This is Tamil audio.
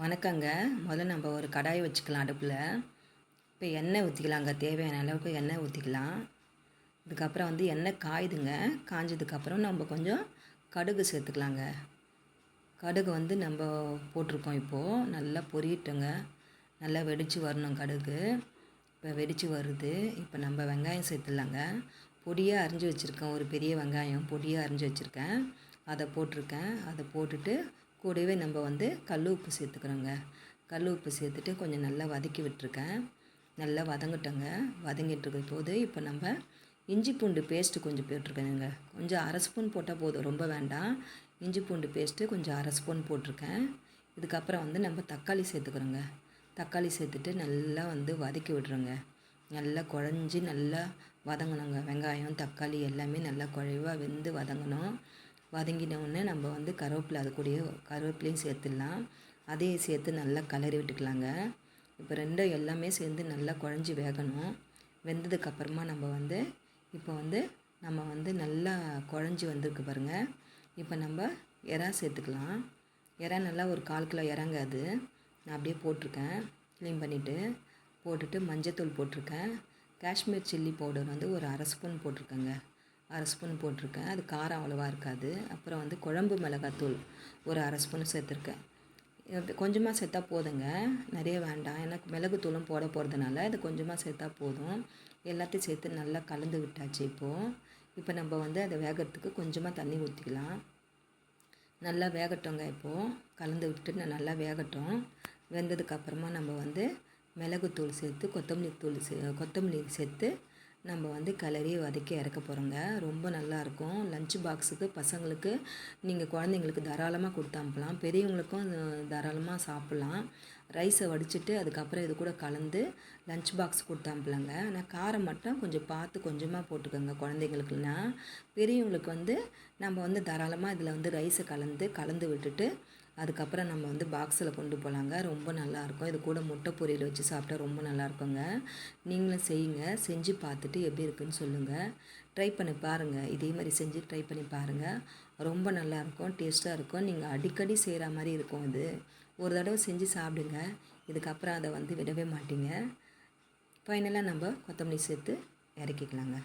வணக்கங்க. முதல்ல நம்ம ஒரு கடாய் வச்சுக்கலாம் அடுப்பில். இப்போ எண்ணெய் ஊற்றிக்கலாங்க தேவையான அளவுக்கு எண்ணெய் ஊற்றிக்கலாம் இதுக்கப்புறம் வந்து எண்ணெய் காயுதுங்க. காஞ்சதுக்கப்புறம் நம்ம கொஞ்சம் கடுகு சேர்த்துக்கலாங்க. கடுகு வந்து நம்ம போட்டிருக்கோம் இப்போது நல்லா பொரியட்டுங்க. நல்லா வெடித்து வரணும் கடுகு. இப்போ வெடித்து வருது. இப்போ நம்ம வெங்காயம் சேர்த்துடலாங்க. பொடியாக அரிஞ்சு வச்சுருக்கேன். ஒரு பெரிய வெங்காயம் பொடியாக அரிஞ்சு வச்சுருக்கேன். அதை போட்டிருக்கேன். அதை போட்டுட்டு கூடவே நம்ம வந்து கல் உப்பு சேர்த்துக்கிறோங்க. கல் உப்பு சேர்த்துட்டு கொஞ்சம் நல்லா வதக்கி விட்டுருக்கேன். நல்லா வதங்கிட்டோங்க. வதங்கிட்டு இருக்க போது இப்போ நம்ம இஞ்சி பூண்டு பேஸ்ட்டு கொஞ்சம் போட்டிருக்கேங்க கொஞ்சம் அரை ஸ்பூன் போட்டால் போதும். ரொம்ப வேண்டாம். இஞ்சி பூண்டு பேஸ்ட்டு கொஞ்சம் அரை ஸ்பூன் போட்டிருக்கேன். இதுக்கப்புறம் வந்து நம்ம தக்காளி சேர்த்துக்கிறோங்க. தக்காளி சேர்த்துட்டு நல்லா வந்து வதக்கி விட்றோங்க நல்லா குழஞ்சி நல்லா வதங்கணுங்க. வெங்காயம் தக்காளி எல்லாமே நல்லா குழைவாக வெந்து வதங்கணும். வதங்கினவுடனே நம்ம வந்து கருவேப்பிலை அது கூடயே கருவேப்பிலையும் சேர்த்துடலாம். அதையும் சேர்த்து நல்லா கலரி விட்டுக்கலாங்க. இப்போ ரெண்டும் எல்லாமே சேர்ந்து நல்லா குழஞ்சி வேகணும். வெந்ததுக்கப்புறமா நம்ம வந்து இப்போ வந்து நம்ம வந்து நல்லா குழஞ்சி வந்திருக்கு பாருங்கள் இப்போ நம்ம இறா சேர்த்துக்கலாம். இறா நல்லா ஒரு கால் கிலோ இறங்க அது. நான் அப்படியே போட்டிருக்கேன். க்ளீன் பண்ணிவிட்டு போட்டுட்டு மஞ்சத்தூள் போட்டிருக்கேன். காஷ்மீர் சில்லி பவுடர் வந்து ஒரு அரை ஸ்பூன் போட்டிருக்கேங்க. அரை ஸ்பூன் போட்டிருக்கேன். அது காரம் அவ்வளோவா இருக்காது. அப்புறம் வந்து குழம்பு மிளகாத்தூள் ஒரு அரை ஸ்பூன் சேர்த்துருக்கேன். கொஞ்சமாக சேர்த்தா போதுங்க. நிறைய வேண்டாம். ஏன்னா மிளகுத்தூளும் போட போகிறதுனால இது கொஞ்சமாக சேர்த்தா போதும். எல்லாத்தையும் சேர்த்து நல்லா கலந்து விட்டாச்சு இப்போது இப்போ நம்ம வந்து அதை வேகிறதுக்கு கொஞ்சமாக தண்ணி ஊற்றிக்கலாம் நல்லா வேகட்டோங்க இப்போது கலந்து விட்டு நல்லா வேகட்டும். வெந்ததுக்கப்புறமா நம்ம வந்து மிளகுத்தூள் சேர்த்து கொத்தமல்லி தூள் சே கொத்தமல்லி சேர்த்து நம்ம வந்து கிளறி வதக்கி இறக்க போகிறோங்க ரொம்ப நல்லாயிருக்கும் லஞ்ச் பாக்ஸுக்கு பசங்களுக்கு நீங்கள் குழந்தைங்களுக்கு தாராளமாக கொடுத்து அனுப்பலாம். பெரியவங்களுக்கும் தாராளமாக சாப்பிட்லாம். ரைஸை வடிச்சிட்டு அதுக்கப்புறம் இது கூட கலந்து லஞ்ச் பாக்ஸ் கொடுத்து அனுப்பலாங்க. ஆனால் காரம் மட்டும் கொஞ்சம் பார்த்து கொஞ்சமாக போட்டுக்கோங்க குழந்தைங்களுக்குனா பெரியவங்களுக்கு வந்து நம்ம வந்து தாராளமாக இதில் வந்து ரைஸை கலந்து கலந்து விட்டுட்டு அதுக்கப்புறம் நம்ம வந்து பாக்ஸில் கொண்டு போகலாங்க ரொம்ப நல்லாயிருக்கும். இது கூட முட்டை பொரியல் வச்சு சாப்பிட்டா ரொம்ப நல்லாயிருக்குங்க. நீங்களும் செய்யுங்க. செஞ்சு பார்த்துட்டு எப்படி இருக்குன்னு சொல்லுங்கள் ட்ரை பண்ணி பாருங்கள் இதே மாதிரி செஞ்சு ட்ரை பண்ணி பாருங்கள் ரொம்ப நல்லாயிருக்கும். டேஸ்ட்டாக இருக்கும். நீங்கள் அடிக்கடி செய்கிற மாதிரி இருக்கும் இது. ஒரு தடவை செஞ்சு சாப்பிடுங்க. இதுக்கப்புறம் அதை வந்து விடவே மாட்டீங்க. ஃபைனலாக நம்ம கொத்தமல்லி சேர்த்து இறக்கிக்கலாங்க.